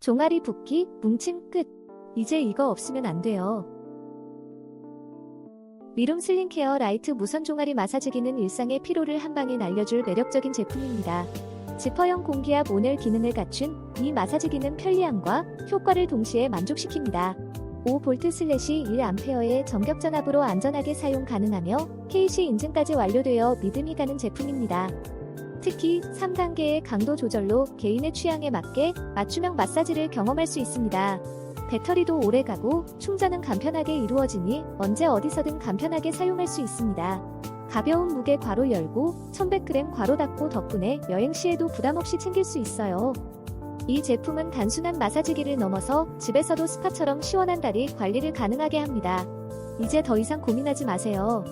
종아리 붓기, 뭉침 끝. 이제 이거 없으면 안 돼요. 미룸 슬링 케어 라이트 무선 종아리 마사지기는 일상의 피로를 한 방에 날려줄 매력적인 제품입니다. 지퍼형 공기압 온열 기능을 갖춘 이 마사지기는 편리함과 효과를 동시에 만족시킵니다. 5V 슬래시 1A의 전격 전압으로 안전하게 사용 가능하며 KC 인증까지 완료되어 믿음이 가는 제품입니다. 특히 3단계의 강도 조절로 개인의 취향에 맞게 맞춤형 마사지를 경험할 수 있습니다. 배터리도 오래 가고 충전은 간편하게 이루어지니 언제 어디서든 간편하게 사용할 수 있습니다. 가벼운 무게 괄호 열고 1100g 괄호 닫고 덕분에 여행 시에도 부담 없이 챙길 수 있어요. 이 제품은 단순한 마사지기를 넘어서 집에서도 스파처럼 시원한 다리 관리를 가능하게 합니다. 이제 더 이상 고민하지 마세요.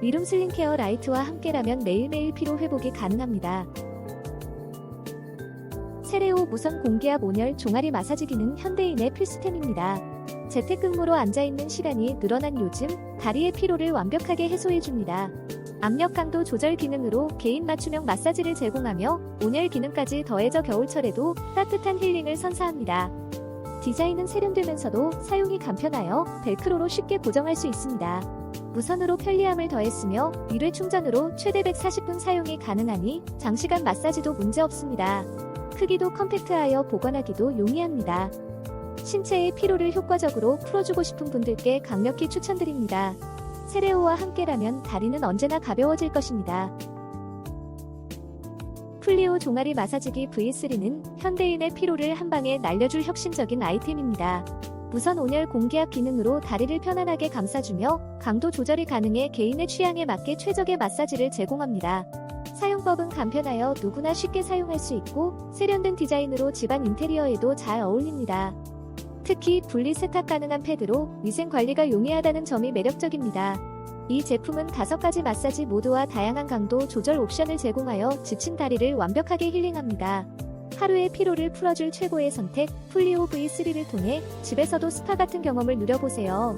미룸 슬링 케어 라이트와 함께라면 매일매일 피로 회복이 가능합니다. 세레오 무선 공기압 온열 종아리 마사지기는 현대인의 필수템입니다. 재택근무로 앉아있는 시간이 늘어난 요즘 다리의 피로를 완벽하게 해소해줍니다. 압력 강도 조절 기능으로 개인 맞춤형 마사지를 제공하며 온열 기능까지 더해져 겨울철에도 따뜻한 힐링을 선사합니다. 디자인은 세련되면서도 사용이 간편하여 벨크로로 쉽게 고정할 수 있습니다. 무선으로 편리함을 더했으며 1회 충전으로 최대 140분 사용이 가능하니 장시간 마사지도 문제없습니다. 크기도 컴팩트하여 보관하기도 용이합니다. 신체의 피로를 효과적으로 풀어주고 싶은 분들께 강력히 추천드립니다. 세레오와 함께라면 다리는 언제나 가벼워질 것입니다. 플리오 종아리 마사지기 V3는 현대인의 피로를 한 방에 날려줄 혁신적인 아이템입니다. 무선 온열 공기압 기능으로 다리를 편안하게 감싸주며 강도 조절이 가능해 개인의 취향에 맞게 최적의 마사지를 제공합니다. 사용법은 간편하여 누구나 쉽게 사용할 수 있고 세련된 디자인으로 집안 인테리어에도 잘 어울립니다. 특히 분리 세탁 가능한 패드로 위생 관리가 용이하다는 점이 매력적입니다. 이 제품은 다섯 가지 마사지 모드와 다양한 강도 조절 옵션을 제공하여 지친 다리를 완벽하게 힐링합니다. 하루의 피로를 풀어줄 최고의 선택, 플리오 V3를 통해 집에서도 스파 같은 경험을 누려보세요.